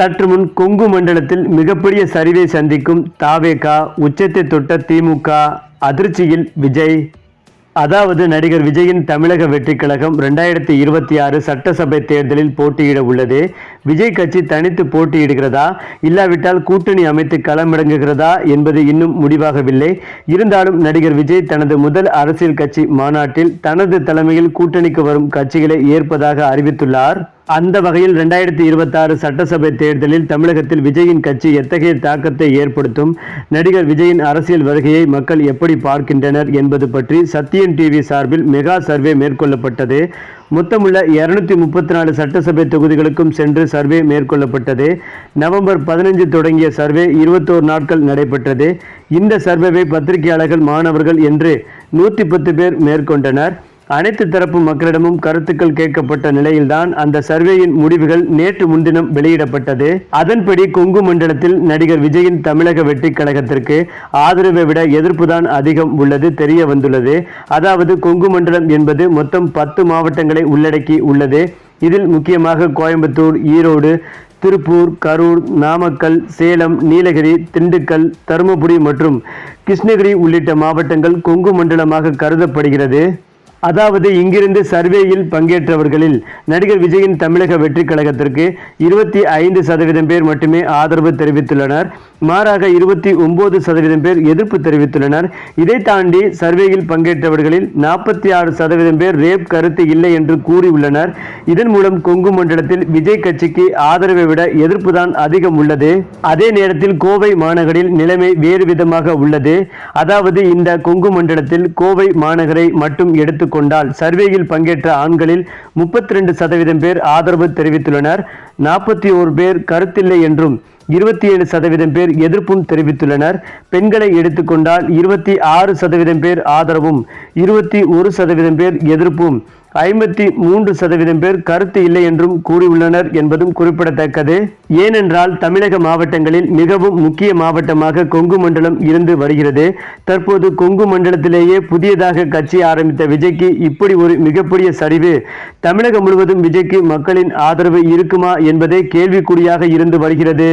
சற்று முன் கொங்கு மண்டலத்தில் மிகப்பெரிய சரிவை சந்திக்கும் தாவேகா உச்சத்தை தொட்ட திமுக அதிர்ச்சியில் விஜய். அதாவது நடிகர் விஜயின் தமிழக வெற்றிக் கழகம் ரெண்டாயிரத்தி இருபத்தி ஆறு சட்டசபை தேர்தலில் போட்டியிட உள்ளது. விஜய் கட்சி தனித்து போட்டியிடுகிறதா? இல்லாவிட்டால் கூட்டணி அமைத்து களமிறங்குகிறதா என்பது இன்னும் முடிவாகவில்லை. இருந்தாலும் நடிகர் விஜய் தனது முதல் அரசியல் கட்சி மாநாட்டில் தனது தலைமையில் கூட்டணிக்கு வரும் கட்சிகளை ஏற்பதாக அறிவித்துள்ளார். அந்த வகையில் ரெண்டாயிரத்தி இருபத்தாறு சட்டசபை தேர்தலில் தமிழகத்தில் விஜயின் கட்சி எத்தகைய தாக்கத்தை ஏற்படுத்தும்? நடிகர் விஜயின் அரசியல் வருகையை மக்கள் எப்படி பார்க்கின்றனர் என்பது பற்றி சத்தியன் டிவி சார்பில் மெகா சர்வே மேற்கொள்ளப்பட்டது. மொத்தமுள்ள இருநூத்தி முப்பத்தி நாலு சட்டசபை தொகுதிகளுக்கும் சென்று சர்வே மேற்கொள்ளப்பட்டது. நவம்பர் பதினைஞ்சு தொடங்கிய சர்வே இருபத்தோரு நாட்கள் நடைபெற்றது. இந்த சர்வேவை பத்திரிகையாளர்கள் மாணவர்கள் என்று நூற்றி பத்து பேர் மேற்கொண்டனர். அனைத்து தரப்பு மக்களிடமும் கருத்துக்கள் கேட்கப்பட்ட நிலையில்தான் அந்த சர்வேயின் முடிவுகள் நேற்று முன்தினம் வெளியிடப்பட்டது. அதன்படி கொங்கு மண்டலத்தில் நடிகர் விஜயின் தமிழக வெற்றி கழகத்திற்கு ஆதரவை விட எதிர்ப்புதான் அதிகம் உள்ளது தெரிய வந்துள்ளது அதாவது கொங்கு மண்டலம் என்பது மொத்தம் பத்து மாவட்டங்களை உள்ளடக்கி உள்ளது. இதில் முக்கியமாக கோயம்புத்தூர் ஈரோடு திருப்பூர் கரூர் நாமக்கல் சேலம் நீலகிரி திண்டுக்கல் தருமபுரி மற்றும் கிருஷ்ணகிரி உள்ளிட்ட மாவட்டங்கள் கொங்கு மண்டலமாக கருதப்படுகிறது. அதாவது இங்கிருந்து சர்வேயில் பங்கேற்றவர்களில் நடிகர் விஜயின் தமிழக வெற்றிக் கழகத்திற்கு இருபத்தி ஐந்து சதவீதம் பேர் மட்டுமே ஆதரவு தெரிவித்துள்ளனர். மாறாக இருபத்தி ஒன்பது சதவீதம் பேர் எதிர்ப்பு தெரிவித்துள்ளனர். இதை தாண்டி சர்வேயில் பங்கேற்றவர்களில் நாற்பத்தி ஆறு சதவீதம் பேர் ரேப் கருத்து இல்லை என்று கூறியுள்ளனர். இதன் மூலம் கொங்கு மண்டலத்தில் விஜய் கட்சிக்கு ஆதரவை விட எதிர்ப்பு தான் அதிகம் உள்ளது. அதே நேரத்தில் கோவை மாநகரில் நிலைமை வேறு விதமாக உள்ளது. அதாவது இந்த கொங்கு மண்டலத்தில் கோவை மாநகரை மட்டும் எடுத்து கொண்டால் சர்வேயில் பங்கேற்ற ஆண்களில் முப்பத்தி ரெண்டு சதவீதம் பேர் ஆதரவு தெரிவித்துள்ளனர். நாற்பத்தி ஓரு பேர் கருத்தில்லை என்றும் இருபத்தி ஏழு சதவீதம் பேர் எதிர்ப்பும் தெரிவித்துள்ளனர். பெண்களை எடுத்துக்கொண்டால் இருபத்தி ஆறு சதவீதம் பேர் ஆதரவும் இருபத்தி ஒரு சதவீதம் பேர் எதிர்ப்பும் ஐம்பத்தி மூன்று சதவீதம் பேர் கருத்து இல்லை என்றும் கூறியுள்ளனர் என்பதும் குறிப்பிடத்தக்கது. ஏனென்றால் தமிழக மாவட்டங்களில் மிகவும் முக்கிய மாவட்டமாக கொங்கு மண்டலம் இருந்து வருகிறது. தற்போது கொங்கு மண்டலத்திலேயே புதியதாக கட்சி ஆரம்பித்த விஜய்க்கு இப்படி ஒரு மிகப்பெரிய சரிவு. தமிழகம் முழுவதும் விஜய்க்கு மக்களின் ஆதரவு இருக்குமா என்பதே கேள்விக்குறியாக இருந்து வருகிறது.